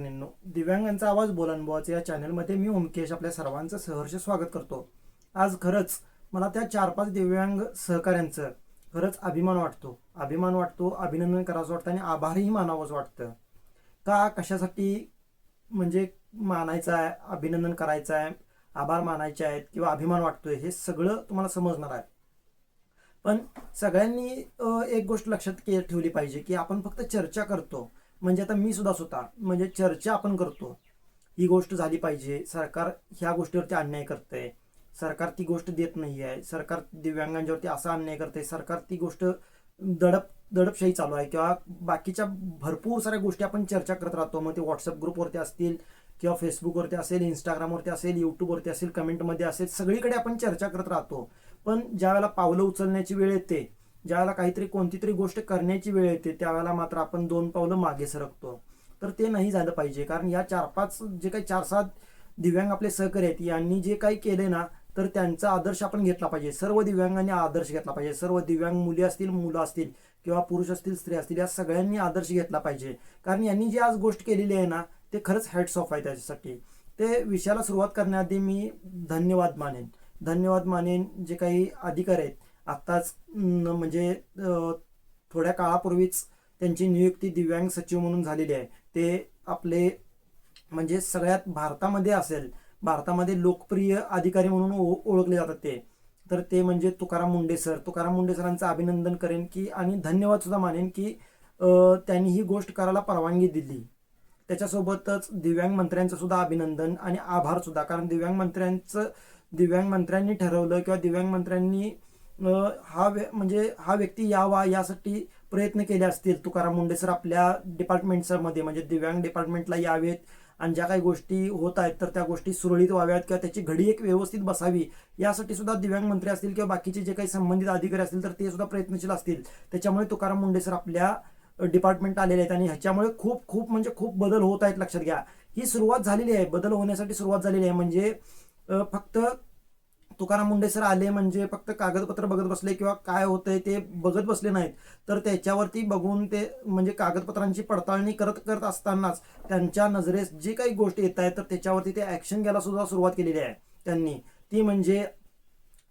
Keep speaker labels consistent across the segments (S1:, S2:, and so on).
S1: मैत्रिणींनो दिव्यांगांचा आवाज बोलानबुवाचे या चॅनलमध्ये मी ओमकेश आपल्या सर्वांचं सहर्ष स्वागत करतो. आज खरंच मला त्या चार पाच दिव्यांग सहकाऱ्यांचं खरंच अभिमान वाटतो. अभिमान वाटतो अभिनंदन करावंसं वाटतं आणि आभारही मानावंच वाटतं. का कशासाठी म्हणजे मानायचं आहे अभिनंदन करायचं आहे आभार मानायचे आहेत किंवा अभिमान वाटतोय हे सगळं तुम्हाला समजणार आहे. पण सगळ्यांनी एक गोष्ट लक्षात के ठेवली पाहिजे की आपण फक्त चर्चा करतो. म्हणजे आता मी सुद्धा स्वतः म्हणजे चर्चा आपण करतो. ही गोष्ट झाली पाहिजे. सरकार ह्या गोष्टीवरती अन्याय करतंय. सरकार ती गोष्ट देत नाही आहे सरकार दिव्यांगांच्यावरती असा अन्याय करतंय. सरकार ती गोष्ट दडप दडपशाही चालू आहे. किंवा बाकीच्या भरपूर साऱ्या गोष्टी आपण चर्चा करत राहतो. मग ते व्हॉट्सअप ग्रुपवरती असतील किंवा फेसबुकवरती असेल इंस्टाग्रामवरती असेल यूट्यूबवरती असेल कमेंटमध्ये असेल सगळीकडे आपण चर्चा करत राहतो. पण ज्या वेळेला पावलं उचलण्याची वेळ येते ज्यावेळेला काहीतरी कोणती तरी गोष्ट करण्याची वेळ येते त्यावेळेला मात्र आपण दोन पावलं मागे सरकतो. तर ते नाही झालं पाहिजे. कारण या चार पाच जे काही चार सात दिव्यांग आपले सहकारी आहेत यांनी जे काही केले ना तर त्यांचा आदर्श आपण घेतला पाहिजे. सर्व दिव्यांगांनी आदर्श घेतला पाहिजे. सर्व दिव्यांग मुली असतील मुलं असतील किंवा पुरुष असतील स्त्री असतील या सगळ्यांनी आदर्श घेतला पाहिजे. कारण यांनी जी आज गोष्ट केलेली आहे ना ते खरंच हॅट्स ऑफ आहे त्याच्यासाठी. ते विषयाला सुरुवात करण्याआधी मी धन्यवाद मानेन. धन्यवाद मानेन जे काही अधिकारी आहेत. आत्ताच म्हणजे थोड्या काळापूर्वीच त्यांची नियुक्ती दिव्यांग सचिव म्हणून झालेली आहे. ते आपले म्हणजे सगळ्यात भारतामध्ये असेल भारतामध्ये लोकप्रिय अधिकारी म्हणून ओ- ओळखले जातात ते. तर ते म्हणजे तुकाराम मुंडे सर. तुकाराम मुंडे सरांचं अभिनंदन करेन की आणि धन्यवाद सुद्धा मानेन की त्यांनी ही गोष्ट करायला परवानगी दिली. त्याच्यासोबतच दिव्यांग मंत्र्यांचं सुद्धा अभिनंदन आणि आभार सुद्धा. कारण दिव्यांग मंत्र्यांचं दिव्यांग मंत्र्यांनी ठरवलं किंवा दिव्यांग मंत्र्यांनी हा व्य- म्हणजे हा व्यक्ती यावा यासाठी प्रयत्न केले असतील. तुकाराम मुंडे सर आपल्या डिपार्टमेंटमध्ये म्हणजे दिव्यांग डिपार्टमेंटला यावेत आणि ज्या काही गोष्टी होत आहेत तर त्या गोष्टी सुरळीत व्हाव्यात किंवा त्याची घडी एक व्यवस्थित बसावी यासाठी सुद्धा दिव्यांग मंत्री असतील किंवा बाकीचे जे काही संबंधित अधिकारी असतील तर ते सुद्धा प्रयत्नशील असतील. त्याच्यामुळे तुकाराम मुंडे सर आपल्या डिपार्टमेंट आलेले आहेत आणि ह्याच्यामुळे खूप खूप म्हणजे खूप बदल होत आहेत लक्षात घ्या. ही सुरुवात झालेली आहे. बदल होण्यासाठी सुरुवात झालेली आहे. म्हणजे फक्त तुकाराम मुंडे सर आले म्हणजे फक्त कागदपत्र बघत बसले किंवा काय होतंय ते बघत बसले नाहीत. तर त्याच्यावरती बघून ते म्हणजे कागदपत्रांची पडताळणी करत करत असतानाच त्यांच्या नजरेस जे काही गोष्टी येत आहेत तर त्याच्यावरती ते ऍक्शन घ्यायला सुद्धा सुरुवात केलेली आहे त्यांनी. ती म्हणजे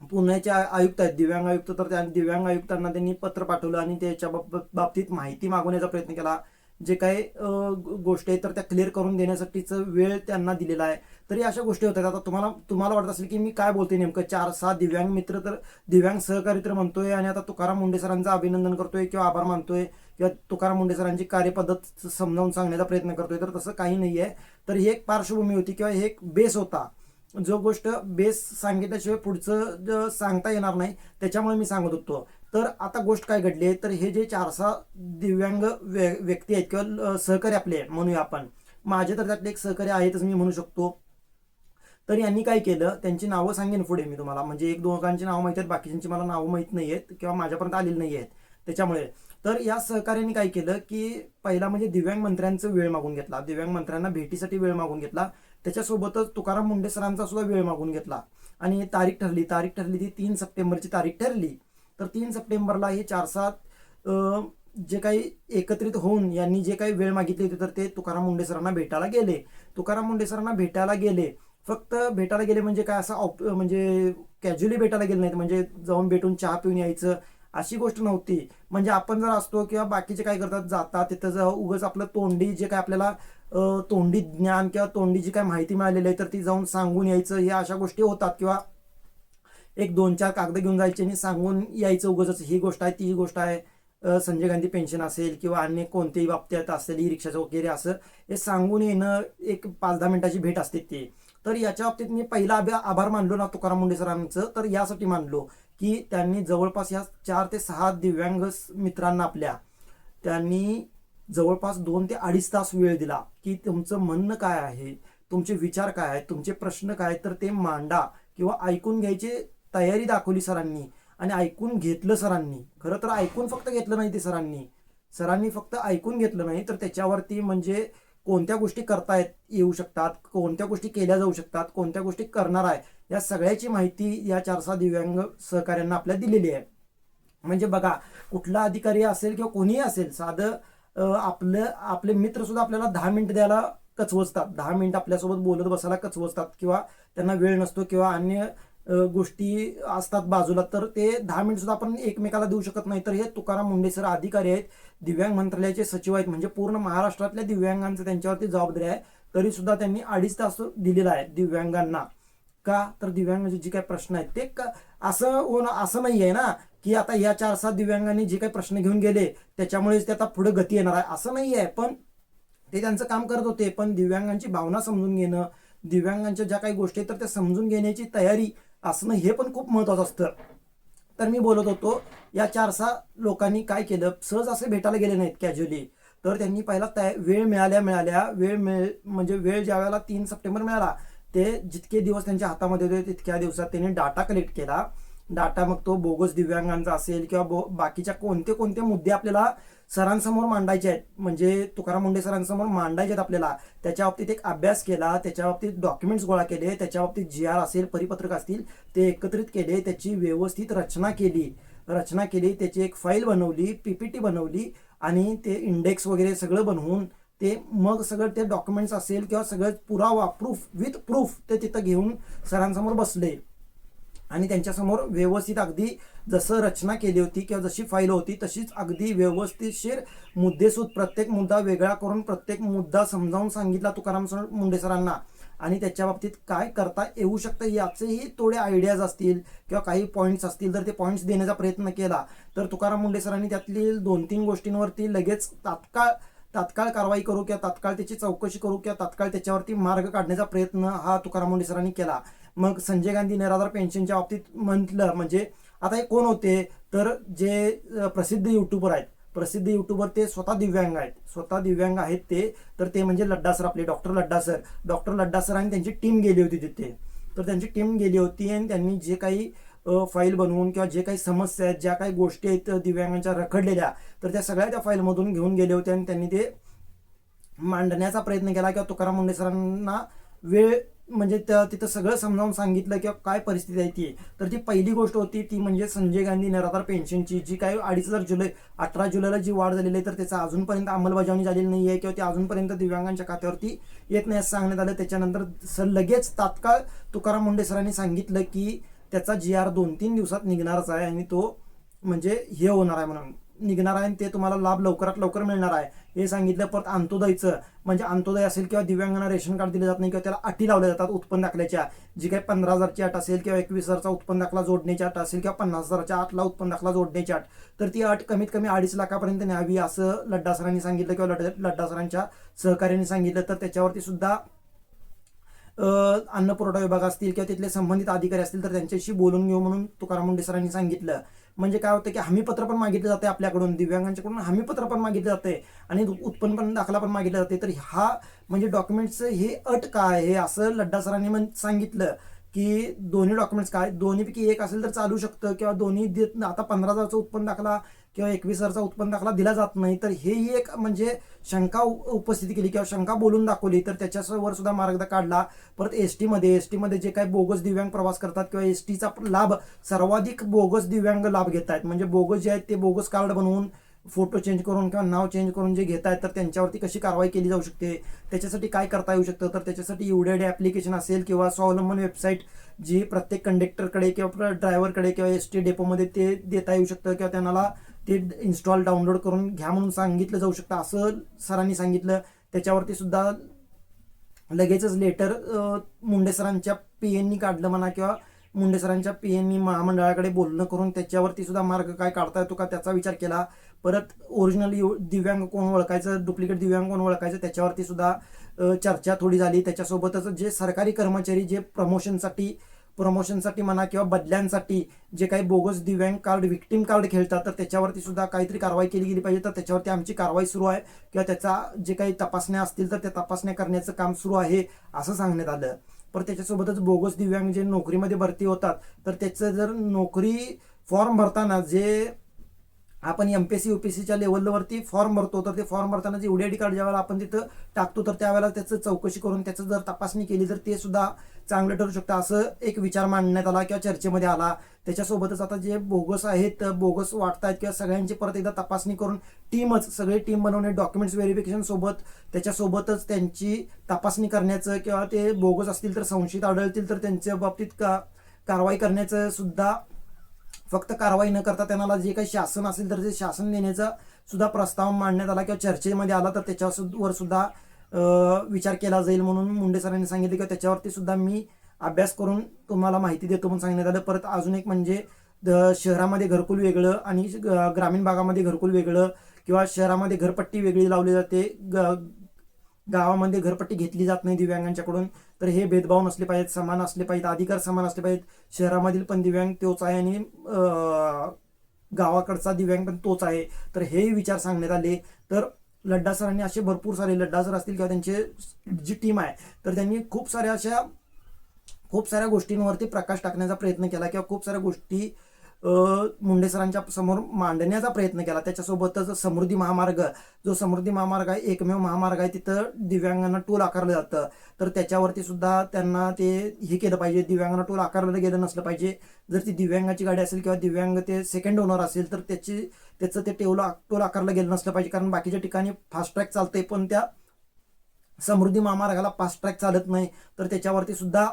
S1: पुण्याचे आयुक्त आहेत दिव्यांग आयुक्त. तर त्या दिव्यांग आयुक्तांना त्यांनी पत्र पाठवलं आणि त्याच्या बाबतीत माहिती मागवण्याचा प्रयत्न केला. जे काही गोष्टी आहेत तर त्या क्लिअर करून देण्यासाठीच वेळ त्यांना दिलेला आहे. तरी अशा गोष्टी होतात. आता तुम्हाला तुम्हाला वाटत असेल की मी काय बोलते नेमकं? चार सहा दिव्यांग मित्र तर दिव्यांग सहकारी तर म्हणतोय आणि आता तुकाराम मुंडे सरांचं अभिनंदन करतोय किंवा आभार मानतोय किंवा तुकाराम मुंडे सरांची कार्यपद्धत समजावून सांगण्याचा प्रयत्न करतोय तर तसं काही नाही आहे तर ही एक पार्श्वभूमी होती किंवा हे एक बेस होता. जो गोष्ट बेस सांगितल्याशिवाय पुढचं सांगता येणार नाही त्याच्यामुळे मी सांगत होतो. तर आता गोष्ट काय घडली आहे? तर हे जे चारसा दिव्यांग व्य- व्यक्ती आहेत किंवा सहकारी आपले म्हणूया आपण. माझे तर त्यातले एक सहकारी आहेतच मी म्हणू शकतो. तर यांनी काय केलं? त्यांची नावं सांगेन पुढे मी तुम्हाला. म्हणजे एक दोघांची नावं माहीत आहेत बाकीच्यांची मला नावं माहीत नाही आहेत किंवा माझ्यापर्यंत आलेली नाही आहेत. त्याच्यामुळे तर या सहकार्याने काय केलं की पहिला म्हणजे दिव्यांग मंत्र्यांचं वेळ मागून घेतला. दिव्यांग मंत्र्यांना भेटीसाठी वेळ मागून घेतला. त्याच्यासोबतच तुकाराम मुंडे सरांचा सुद्धा वेळ मागून घेतला. आणि तारीख ठरली. तारीख ठरली ती तीन सप्टेंबरची तारीख ठरली. तर तीन सप्टेंबरला हे चार सात जे काही एकत्रित होऊन यांनी जे काही वेळ मागितली होती तर ते तुकाराम मुंडे सरांना भेटायला गेले. तुकाराम मुंडे सरांना भेटायला गेले. फक्त भेटायला गेले म्हणजे काय असं ऑप म्हणजे कॅज्युअली भेटायला गेले नाहीत. म्हणजे जाऊन भेटून चहा पिऊन यायचं अशी गोष्ट नव्हती. म्हणजे आपण जर असतो किंवा बाकीचे काय करतात जातात तिथं जर उगच आपलं तोंडी जे काय आपल्याला तोंडी ज्ञान किंवा तोंडी जी काय माहिती मिळालेली आहे तर ती जाऊन सांगून यायचं या अशा गोष्टी होतात. किंवा एक दोन चार कागद घेऊन जायचे आणि सांगून यायचं उगच ही गोष्ट आहे ती ही गोष्ट आहे. संजय गांधी पेन्शन असेल किंवा अन्य कोणत्याही बाबतीत असेल ई रिक्षाचं वगैरे असं हे सांगून येणं एक पाच दहा मिनिटाची भेट असते ती. तर याच्या बाबतीत मी पहिला आभार मानलो ना तुकाराम मुंडे सरांचं तर यासाठी मानलो की त्यांनी जवळपास या चार ते सहा दिव्यांग मित्रांना आपल्या त्यांनी जवळपास दोन ते अडीच तास वेळ दिला की तुमचं म्हणणं काय आहे तुमचे विचार काय आहेत तुमचे प्रश्न काय आहेत तर ते मांडा किंवा ऐकून घ्यायचे तयारी दाखवली सरांनी आणि ऐकून घेतलं सरांनी. खरं तर ऐकून फक्त घेतलं नाही ते सरांनी. सरांनी फक्त ऐकून घेतलं नाही तर त्याच्यावरती म्हणजे कोणत्या गोष्टी करता येत येऊ शकतात कोणत्या गोष्टी केल्या जाऊ शकतात कोणत्या गोष्टी करणार आहे या सगळ्याची माहिती या चार सहा दिव्यांग सहकाऱ्यांना आपल्या दिलेली आहे. म्हणजे बघा कुठला अधिकारी असेल किंवा कोणीही असेल साधं आपलं आपले मित्र सुद्धा आपल्याला दहा मिनिट द्यायला कचवचतात दहा मिनिट आपल्यासोबत बोलत बसायला कचवचतात किंवा त्यांना वेळ नसतो किंवा अन्य गोष्टी असतात बाजूला. तर ते दहा मिनिट सुद्धा आपण एकमेकाला देऊ शकत नाही. तर हे तुकाराम मुंडे सर अधिकारी आहेत. दिव्यांग मंत्रालयाचे सचिव आहेत. म्हणजे पूर्ण महाराष्ट्रातल्या दिव्यांगांचं त्यांच्यावरती जबाबदारी आहे. तरी सुद्धा त्यांनी अडीच तास दिलेला आहे दिव्यांगांना. का? तर दिव्यांगाचे जे काही प्रश्न आहेत ते का असं होणं असं नाही आहे ना की आता या चार सात दिव्यांगांनी जे काही प्रश्न घेऊन गेले त्याच्यामुळेच ते आता पुढे गती येणार आहे. असं नाही आहे. पण ते त्यांचं काम करत होते. पण दिव्यांगांची भावना समजून घेणं दिव्यांगांच्या ज्या काही गोष्टी आहेत तर त्या समजून घेण्याची तयारी असणं हे पण खूप महत्वाचं असतं. तर मी बोलत होतो या चार सहा लोकांनी काय केलं? सहज असे भेटायला गेले नाहीत कॅज्युअली तर त्यांनी पहिला तया वेळ मिळाल्या मिळाल्या. वेळ मिळ म्हणजे वेळ ज्या वेळेला तीन सप्टेंबर मिळाला ते जितके दिवस त्यांच्या हातामध्ये होते तितक्या दिवसात त्यांनी डाटा कलेक्ट केला. डाटा मग तो बोगस दिव्यांगांचा असेल किंवा बो बाकीच्या कोणते कोणते मुद्दे आपल्याला सरांसमोर मांडायचे आहेत. म्हणजे तुकाराम मुंडे सरांसमोर मांडायचे आहेत आपल्याला. त्याच्या बाबतीत एक अभ्यास केला त्याच्या बाबतीत डॉक्युमेंट्स गोळा केले त्याच्या बाबतीत जी आर असेल परिपत्रक असतील ते एकत्रित केले त्याची व्यवस्थित रचना केली. रचना केली त्याची एक फाईल बनवली पीपीटी बनवली आणि ते इंडेक्स वगैरे सगळं बनवून ते मग सगळं ते डॉक्युमेंट्स असेल किंवा सगळं पुरावा प्रूफ विथ प्रूफ ते तिथं घेऊन सरांसमोर बसले. आणि त्यांच्यासमोर व्यवस्थित अगदी जसं रचना केली होती किंवा जशी फाईल होती तशीच अगदी व्यवस्थितशीर मुद्देसूद प्रत्येक मुद्दा वेगळा करून प्रत्येक मुद्दा समजावून सांगितला तुकाराम सर मुंडे सरांना. आणि त्याच्या बाबतीत काय करता येऊ शकतं याचेही थोडे आयडियाज असतील किंवा काही पॉईंट्स असतील. तर ते पॉईंट्स देण्याचा प्रयत्न केला तर तुकाराम मुंडे सरांनी त्यातली दोन तीन गोष्टींवरती लगेच तात्काळ तात्काळ कारवाई करू किंवा तात्काळ त्याची चौकशी करू किंवा तात्काळ त्याच्यावरती मार्ग काढण्याचा प्रयत्न हा तुकाराम मुंडे सरांनी केला. मग संजय गांधी निराधार पेन्शनच्या बाबतीत म्हटलं म्हणजे आता हे कोण होते? तर जे प्रसिद्ध युट्यूबर आहेत. प्रसिद्ध युट्यूबर ते स्वतः दिव्यांग आहेत. स्वतः दिव्यांग आहेत ते. तर ते म्हणजे लड्डा सर आपले doctor Ladda sir. Doctor Ladda sir आणि त्यांची टीम गेली होती तिथे. तर त्यांची टीम गेली होती आणि त्यांनी जे काही फाईल बनवून किंवा जे काही समस्या आहेत ज्या काही गोष्टी आहेत दिव्यांगांच्या रखडलेल्या तर त्या सगळ्या त्या फाईलमधून घेऊन गेले होते आणि त्यांनी ते मांडण्याचा प्रयत्न केला किंवा तुकाराम मुंडे सरांना वेळ म्हणजे त्या तिथं सगळं समजावून सांगितलं किंवा काय परिस्थिती आहे ती. तर ती पहिली गोष्ट होती ती म्हणजे संजय गांधी निराधार पेन्शनची जी काही अडीच हजार जुलै अठरा जुलैला जी वाढ झालेली आहे तर त्याचा अजूनपर्यंत अंमलबजावणी झालेली नाही आहे किंवा ती अजूनपर्यंत दिव्यांगांच्या खात्यावरती येत नाही असं सांगण्यात आलं. त्याच्यानंतर सर लगेच तात्काळ तुकाराम मुंडे सरांनी सांगितलं की त्याचा जी आर दोन तीन दिवसात निघणारच आहे आणि तो म्हणजे हे होणार आहे म्हणून. निघणार आहे आणि ते तुम्हाला लाभ लवकरात लवकर मिळणार आहे. हे सांगितलं परत अंत्योदयचं. म्हणजे अंत्योदय असेल किंवा दिव्यांगांना रेशन कार्ड दिले जात नाही किंवा त्याला अटी लावल्या जातात उत्पन्न दाखल्याच्या. जी काही पंधरा हजारची अट असेल किंवा एकवीस हजारचा उत्पन्न दाखला जोडण्याची अट असेल किंवा पन्नास हजारच्या आठला उत्पन्न दाखला जोडण्याची अट तर ती अट कमीत कमी अडीच लाखापर्यंत न्यावी असं लड्डा सरांनी सांगितलं किंवा लड्डा लड्डा सरांच्या सहकार्याने सांगितलं. तर त्याच्यावरती सुद्धा अन्न पुरवठा विभाग असतील किंवा तिथले संबंधित अधिकारी असतील तर त्यांच्याशी बोलून घेऊ म्हणून तुकाराम मुंडे सरांनी सांगितलं. म्हणजे काय होतं की हमीपत्र पण मागितलं जाते आपल्याकडून दिव्यांगांच्याकडून हमीपत्र पण मागितलं जाते आणि उत्पन्न पण दाखला पण मागितला जाते तर हा म्हणजे डॉक्युमेंट्स हे अट काय हे असं लड्डा सरांनी म्हण सांगितलं की दोन्ही डॉक्युमेंट्स काय? दोन्हीपैकी एक असेल तर चालू शकतं किंवा दोन्ही देत आता पंधरा हजारचं उत्पन्न दाखला किंवा एकवीस हजारचा उत्पन्न दाखला दिला जात नाही तर हेही एक म्हणजे शंका उपस्थिती केली किंवा शंका बोलून दाखवली तर त्याच्यावर सुद्धा मार्ग काढला. परत एस टीमध्ये एस टीमध्ये जे काही बोगस दिव्यांग प्रवास करतात किंवा एस टीचा लाभ सर्वाधिक बोगस दिव्यांग लाभ घेत आहेत. म्हणजे बोगस जे आहेत ते बोगस कार्ड बनवून फोटो चेंज करून किंवा नाव चेंज करून जे घेत आहेत तर त्यांच्यावरती कशी कारवाई केली जाऊ शकते? त्याच्यासाठी काय करता येऊ शकतं? तर त्याच्यासाठी युडेड ॲप्लिकेशन असेल किंवा स्वावलंबन वेबसाईट जी प्रत्येक कंडक्टरकडे किंवा ड्रायव्हरकडे किंवा एस टी डेपोमध्ये ते देता येऊ शकतं किंवा त्यांना ते इन्स्टॉल डाउनलोड करून घ्या म्हणून सांगितलं जाऊ शकतं. असं सरांनी सांगितलं. त्याच्यावरती सुद्धा लगेचच लेटर मुंडे सरांच्या पी एननी काढलं म्हणा किंवा मुंडे सरांच्या पी एननी महामंडळाकडे बोलणं करून त्याच्यावरती सुद्धा मार्ग काय काढता येतो का त्याचा विचार केला. परत ओरिजिनल दिव्यांग कोण ओळखायचं डुप्लिकेट दिव्यांग कोण ओळखायचं त्याच्यावरती सुद्धा चर्चा थोडी झाली. त्याच्यासोबतच जे सरकारी कर्मचारी जे प्रमोशनसाठी प्रमोशनसाठी म्हणा किंवा बदल्यांसाठी जे काही बोगस दिव्यांग कार्ड विक्टीम कार्ड खेळतात तर त्याच्यावरती सुद्धा काहीतरी कारवाई केली गेली पाहिजे. तर त्याच्यावरती आमची कारवाई सुरू आहे. किंवा त्याचा जे काही तपासण्या असतील तर त्या तपासण्या करण्याचं काम सुरू आहे असं सांगण्यात आलं. पण त्याच्यासोबतच बोगस दिव्यांग जे नोकरीमध्ये भरती होतात तर त्याचं जर नोकरी फॉर्म भरताना जे आपण एम पी एस सी युपीएससीच्या लेवलवरती फॉर्म भरतो. तर ते फॉर्म भरताना जे डी कार्ड ज्यावेळेला आपण तिथं टाकतो तर त्यावेळेला त्याचं चौकशी करून त्याचं जर तपासणी केली तर ते सुद्धा चांगलं ठरू शकतं. असं एक विचार मांडण्यात आला किंवा चर्चेमध्ये आला. त्याच्यासोबतच आता जे बोगस आहेत बोगस वाटतायत किंवा सगळ्यांची परत एकदा तपासणी करून टीमच सगळी टीम बनवणे डॉक्युमेंट्स व्हेरिफिकेशन सोबत त्याच्यासोबतच त्यांची तपासणी करण्याचं किंवा ते बोगस असतील तर संशयित आढळतील तर त्यांच्या बाबतीत का कारवाई करण्याचं सुद्धा फक्त कारवाई न करता त्यांना जे काही शासन असेल तर ते शासन देण्याचा सुद्धा प्रस्ताव मांडण्यात आला किंवा चर्चेमध्ये आला तर त्याच्यावर सुद्धा विचार केला जाईल म्हणून मुंडे सरांनी सांगितले किंवा त्याच्यावरती सुद्धा मी अभ्यास करून तुम्हाला माहिती देतो म्हणून सांगण्यात आलं. परत अजून एक म्हणजे द- शहरामध्ये घरकुल वेगळं आणि ग्रामीण भागामध्ये घरकुल वेगळं किंवा शहरामध्ये घरपट्टी वेगळी लावली जाते ग- गावामध्ये घरपट्टी घेतली जात नाही दिव्यांगांच्याकडून तर हे भेदभाव नसले पाहिजेत समान असले पाहिजेत अधिकार समान असले पाहिजेत. शहरामधील पण दिव्यांग तोच आहे आणि गावाकडचा दिव्यांग पण तोच आहे. तर हेही विचार सांगण्यात आले. तर लड्डा सरांनी असे भरपूर सारे लड्डा सर असतील किंवा त्यांचे जी टीम आहे तर त्यांनी खूप साऱ्या अशा खूप साऱ्या गोष्टींवरती प्रकाश टाकण्याचा प्रयत्न केला किंवा खूप साऱ्या गोष्टी मुंडे सरांच्या समोर मांडण्याचा प्रयत्न केला. त्याच्यासोबतच समृद्धी महामार्ग जो समृद्धी महामार्ग आहे एकमेव महामार्ग आहे तिथं दिव्यांगांना टोल आकारलं जातं. तर त्याच्यावरती सुद्धा त्यांना ते हे केलं पाहिजे. दिव्यांगांना टोल आकारलं गेलं नसलं पाहिजे. जर ती दिव्यांगाची गाडी असेल किंवा दिव्यांग ते सेकंड ओनर असेल तर त्याची त्याचं ते टेवल टोल आकारलं गेलं नसलं पाहिजे. कारण बाकीच्या ठिकाणी फास्ट ट्रॅक चालतंय पण त्या समृद्धी महामार्गाला फास्ट ट्रॅक चालत नाही. तर त्याच्यावरती सुद्धा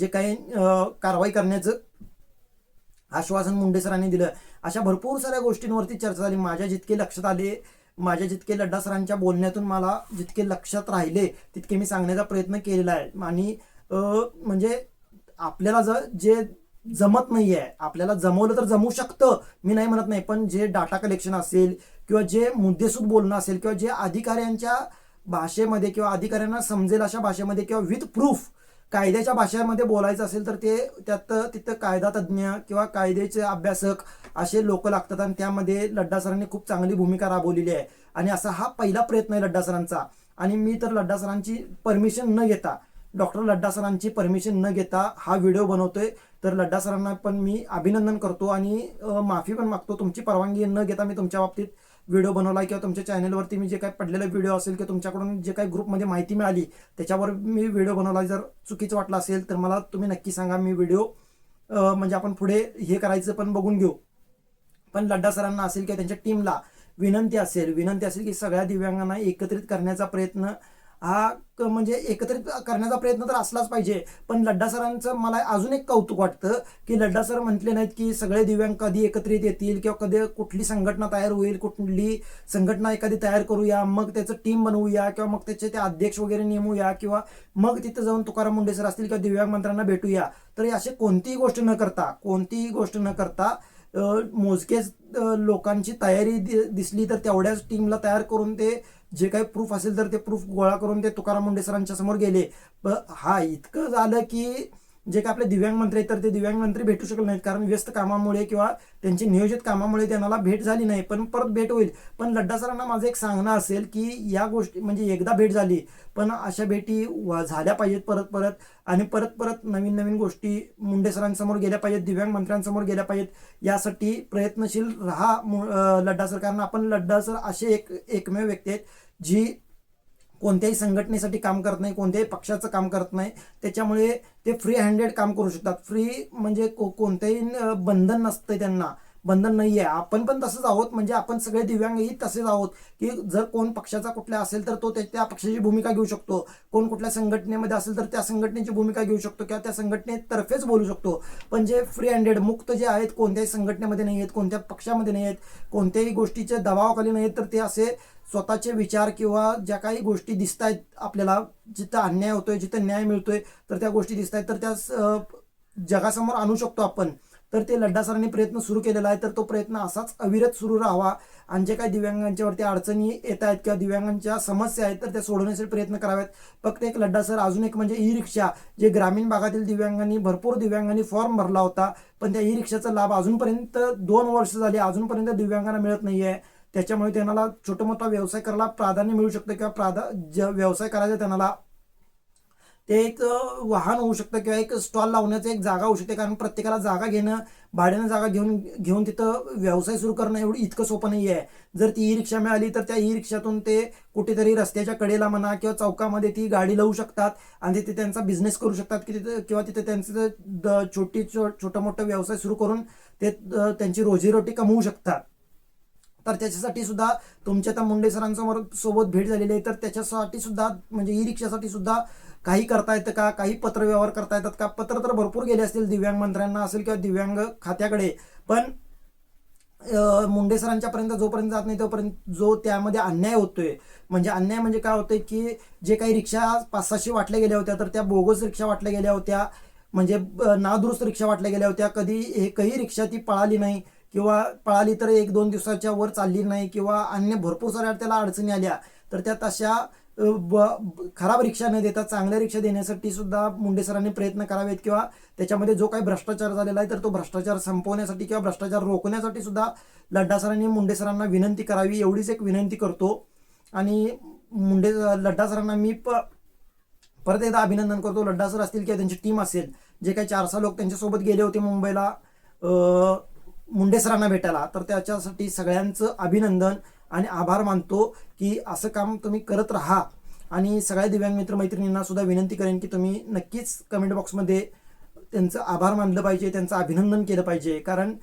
S1: जे काही कारवाई करण्याचं आश्वासन मुंडे सरांनी दिलं. अशा भरपूर साऱ्या गोष्टींवरती चर्चा झाली. माझ्या जितके लक्षात आले माझ्या जितके लड्डा सरांच्या बोलण्यातून मला जितके लक्षात राहिले तितके मी सांगण्याचा प्रयत्न केलेला आहे. आणि म्हणजे आपल्याला जर जे जमत नाही आहे आपल्याला जमवलं तर जमू शकतं मी नाही म्हणत नाही. पण जे डाटा कलेक्शन असेल किंवा जे मुद्देसूद बोलणं असेल किंवा जे अधिकाऱ्यांच्या भाषेमध्ये किंवा अधिकाऱ्यांना समजेल अशा भाषेमध्ये किंवा विथ प्रूफ कायद्याच्या भाषेमध्ये बोलायचं असेल तर ते त्यात तिथं कायदा तज्ज्ञ किंवा कायद्याचे अभ्यासक असे लोक लागतात आणि त्यामध्ये लड्डा सरांनी खूप चांगली भूमिका राबवलेली आहे. आणि असा हा पहिला प्रयत्न आहे लड्डा सरांचा. आणि मी तर लड्डा सरांची परमिशन न घेता डॉक्टर लड्डा सरांची परमिशन न घेता हा व्हिडिओ बनवतोय. तर लड्डा सरांना पण मी अभिनंदन करतो आणि माफी पण मागतो. तुमची परवानगी न घेता मी तुमच्या बाबतीत व्हिडिओ बनवला किंवा तुमच्या चॅनलवरती मी जे काही पडलेला व्हिडिओ असेल किंवा तुमच्याकडून जे काही ग्रुपमध्ये माहिती मिळाली त्याच्यावर मी व्हिडिओ बनवला. जर चुकीचं वाटलं असेल तर मला तुम्ही नक्की सांगा. मी व्हिडिओ म्हणजे आपण पुढे हे करायचं पण बघून घेऊ. पण लड्डा सरांना असेल किंवा त्यांच्या टीमला विनंती असेल विनंती असेल की सगळ्या दिव्यांगांना एकत्रित करण्याचा प्रयत्न हा क- म्हणजे एकत्रित करण्याचा प्रयत्न तर असलाच पाहिजे. पण लड्डा सरांचं मला अजून एक कौतुक वाटतं की लड्डा सर म्हटले नाहीत की सगळे दिव्यांग कधी एकत्रित येतील किंवा कधी कुठली संघटना तयार होईल कुठली संघटना एखादी तयार करूया मग त्याचं टीम बनवूया किंवा मग त्याचे ते अध्यक्ष वगैरे नेमूया किंवा मग तिथं जाऊन तुकाराम मुंडे सर असतील किंवा दिव्यांग मंत्र्यांना भेटूया. तर असे कोणतीही गोष्ट न करता कोणतीही गोष्ट न करता मोजकेच लोकांची तयारी दि- दिसली तर तेवढ्याच टीमला तयार करून ते जे काही प्रूफ असेल तर ते प्रूफ गोळा करून ते तुकाराम मुंडे सरांच्या समोर गेले. हा इतकं झालं की जे काही आपले दिव्यांग मंत्री आहेत तर ते दिव्यांग मंत्री भेटू शकले नाहीत. कारण व्यस्त कामामुळे किंवा त्यांची नियोजित कामामुळे त्यांना भेट झाली नाही पण परत भेट होईल. पण लड्डा सरांना माझं एक सांगणं असेल की या गोष्टी म्हणजे एकदा भेट झाली पण अशा भेटी झाल्या पाहिजेत परत परत. आणि परत परत नवीन नवीन गोष्टी मुंडे सरांसमोर गेल्या पाहिजेत दिव्यांग मंत्र्यांसमोर गेल्या पाहिजेत. यासाठी प्रयत्नशील राहा मु- लड्डा सर. कारण आपण लड्डा सर असे एक एकमेव व्यक्ती आहेत जी कोणत्याही संघटनेसाठी काम करत नाही कोणत्याही पक्षाचं काम करत नाही. त्याच्यामुळे ते फ्री हँडेड काम करू शकतात. फ्री म्हणजे को- कोणत्याही बंधन नसतं त्यांना. बंधन नाही आहे आपण पण तसंच आहोत. म्हणजे आपण सगळे दिव्यांगही तसेच आहोत. की जर कोण पक्षाचा कुठल्या असेल तर तो त्या त्या पक्षाची भूमिका घेऊ शकतो. कोण कुठल्या संघटनेमध्ये असेल तर त्या संघटनेची भूमिका घेऊ शकतो किंवा त्या संघटनेतर्फेच बोलू शकतो. पण जे फ्री हँडेड मुक्त जे आहेत कोणत्याही संघटनेमध्ये नाही आहेत कोणत्या पक्षामध्ये नाही आहेत कोणत्याही गोष्टीच्या दबावाखाली नाही आहेत तर ते असे स्वतःचे विचार किंवा ज्या काही गोष्टी दिसत आहेत आपल्याला जिथं अन्याय होतोय जिथं न्याय मिळतोय तर त्या गोष्टी दिसत आहेत तर त्या जगासमोर आणू शकतो आपण. तर ते लड्डा सरांनी प्रयत्न सुरू केलेला आहे तर तो प्रयत्न असाच अविरत सुरू राहावा. आणि जे काही दिव्यांगांच्यावरती अडचणी येत आहेत किंवा दिव्यांगांच्या समस्या आहेत तर त्या सोडवण्यासाठी प्रयत्न करावेत. फक्त एक लड्डा सर अजून एक म्हणजे ई रिक्षा जे ग्रामीण भागातील दिव्यांगांनी भरपूर दिव्यांगांनी फॉर्म भरला होता. पण त्या ई रिक्षाचा लाभ अजूनपर्यंत दोन वर्ष झाली अजूनपर्यंत दिव्यांगांना मिळत नाही आहे त्याच्यामुळे त्यांना छोटा मोठा व्यवसाय करायला प्राधान्य मिळू शकतं किंवा प्राधा ज व्यवसाय करायचा त्यांना ते एक वाहन होऊ शकतं किंवा एक स्टॉल लावण्याचं एक जागा होऊ शकते. कारण प्रत्येकाला जागा घेणं भाड्यानं जागा घेऊन घेऊन तिथं व्यवसाय सुरू करणं एवढं इतकं सोपं नाही आहे जर ती ई रिक्षा मिळाली तर त्या ई रिक्षातून ते कुठेतरी रस्त्याच्या कडेला म्हणा किंवा चौकामध्ये ती गाडी लावू शकतात आणि तिथे त्यांचा बिझनेस करू शकतात की तिथं किंवा तिथे त्यांचं द- छोटी छो- छोटा मोठा व्यवसाय सुरू करून ते त्यांची रोजीरोटी कमवू शकतात. तर त्याच्यासाठी सुद्धा तुमच्या त्या मुंडे सरांसमोर सोबत भेट झालेली आहे. तर त्याच्यासाठी सुद्धा म्हणजे ई रिक्षासाठी सुद्धा काही करता येतं का? काही पत्रव्यवहार करता येतात का? पत्र तर भरपूर गेले असतील दिव्यांग मंत्र्यांना असेल किंवा दिव्यांग खात्याकडे. पण मुंडे सरांच्यापर्यंत जोपर्यंत जात नाही तोपर्यंत जो त्यामध्ये अन्याय होतोय. म्हणजे अन्याय म्हणजे काय होतंय की जे काही रिक्षा पाच सहाशे वाटल्या गेल्या होत्या तर त्या बोगस रिक्षा वाटल्या गेल्या होत्या. म्हणजे नादुरुस्त रिक्षा वाटल्या गेल्या होत्या. कधी हे एकही रिक्षा ती पळाली नाही. किंवा पळाली तर एक दोन दिवसाच्या वर चालली नाही किंवा अन्य भरपूर साऱ्या त्याला अडचणी आल्या तर त्या तशा ब- खराब रिक्षा न देता चांगल्या रिक्षा देण्यासाठी सुद्धा मुंडे सरांनी प्रयत्न करावेत किंवा त्याच्यामध्ये जो काही भ्रष्टाचार झालेला आहे तर तो भ्रष्टाचार संपवण्यासाठी किंवा भ्रष्टाचार रोखण्यासाठी सुद्धा लड्डा सरांनी मुंडे सरांना विनंती करावी एवढीच एक विनंती करतो. आणि मुंडे लड्डा सरांना मी प परत एकदा अभिनंदन करतो. लड्डा सर असतील किंवा त्यांची टीम असेल जे काही चार सहा लोक त्यांच्यासोबत गेले होते मुंबईला मुंडे सरांना भेटायला तर त्याच्यासाठी सगळ्यांचं अभिनंदन आणि आभार मानतो की असं काम तुम्ही करत राहा. आणि सगळ्या दिव्यांग मित्र मैत्रिणींना सुद्धा विनंती करेन की तुम्ही नक्कीच कमेंट बॉक्समध्ये त्यांचं आभार मानलं पाहिजे त्यांचं अभिनंदन केलं पाहिजे. कारण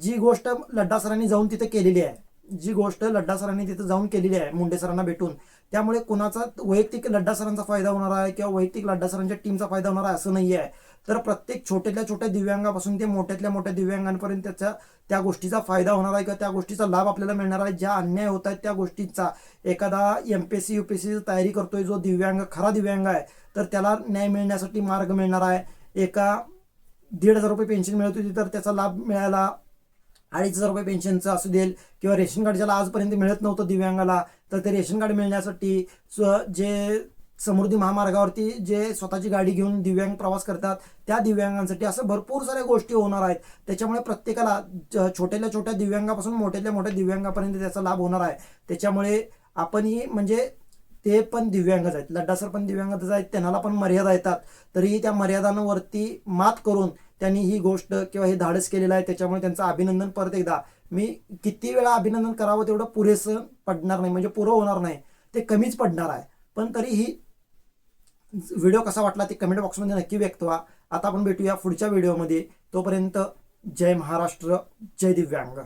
S1: जी गोष्ट लड्डा सरांनी जाऊन तिथे केलेली आहे जी गोष्ट लड्डा सरांनी तिथे जाऊन केलेली आहे मुंडे सरांना भेटून त्यामुळे कुणाचा वैयक्तिक लड्डा सरांचा फायदा होणार आहे किंवा वैयक्तिक लड्डा सरांच्या टीमचा फायदा होणार आहे असं नाही आहे तर प्रत्येक छोट्यातल्या छोट्या दिव्यांगापासून ते मोठ्यातल्या मोठ्या दिव्यांगांपर्यंत त्याचा त्या गोष्टीचा फायदा होणार आहे किंवा त्या गोष्टीचा लाभ आपल्याला मिळणार आहे. ज्या अन्याय होत आहेत त्या गोष्टीचा एखादा M P S C U P S C तयारी करतोय जो दिव्यांग खरा दिव्यांग आहे तर त्याला न्याय मिळण्यासाठी मार्ग मिळणार आहे. एका दीड हजार रुपये पेन्शन मिळत होती तर त्याचा लाभ मिळाला अडीच हजार रुपये पेन्शनचं असू देईल किंवा रेशन कार्ड ज्याला आजपर्यंत मिळत नव्हतं दिव्यांगाला तर ते रेशन कार्ड मिळण्यासाठी जे समृद्धी महामार्गावरती जे स्वतःची गाडी घेऊन दिव्यांग प्रवास करतात त्या दिव्यांगांसाठी असं भरपूर साऱ्या गोष्टी होणार आहेत. त्याच्यामुळे प्रत्येकाला ज- छोट्या दिव्यांगापासून मोठ्यातल्या मोठ्या दिव्यांगापर्यंत त्याचा लाभ होणार आहे. त्याच्यामुळे आपणही म्हणजे ते पण दिव्यांगच आहेत. लड्डा सर पण दिव्यांगच आहेत त्यांना पण मर्यादा येतात. तरीही त्या मर्यादांवरती मात करून त्यांनी ही गोष्ट किंवा हे धाडस केलेलं आहे त्याच्यामुळे त्यांचं अभिनंदन परत एकदा. मी किती वेळा अभिनंदन करावं तेवढं पुरेसं पडणार नाही म्हणजे पुरं होणार नाही. ते कमीच पडणार आहे. पण तरीही व्हिडिओ कसा वाटला ते कमेंट बॉक्समध्ये नक्की व्यक्त व्हा. आता आपण भेटूया पुढच्या व्हिडिओमध्ये तोपर्यंत जय महाराष्ट्र जय दिव्यांग.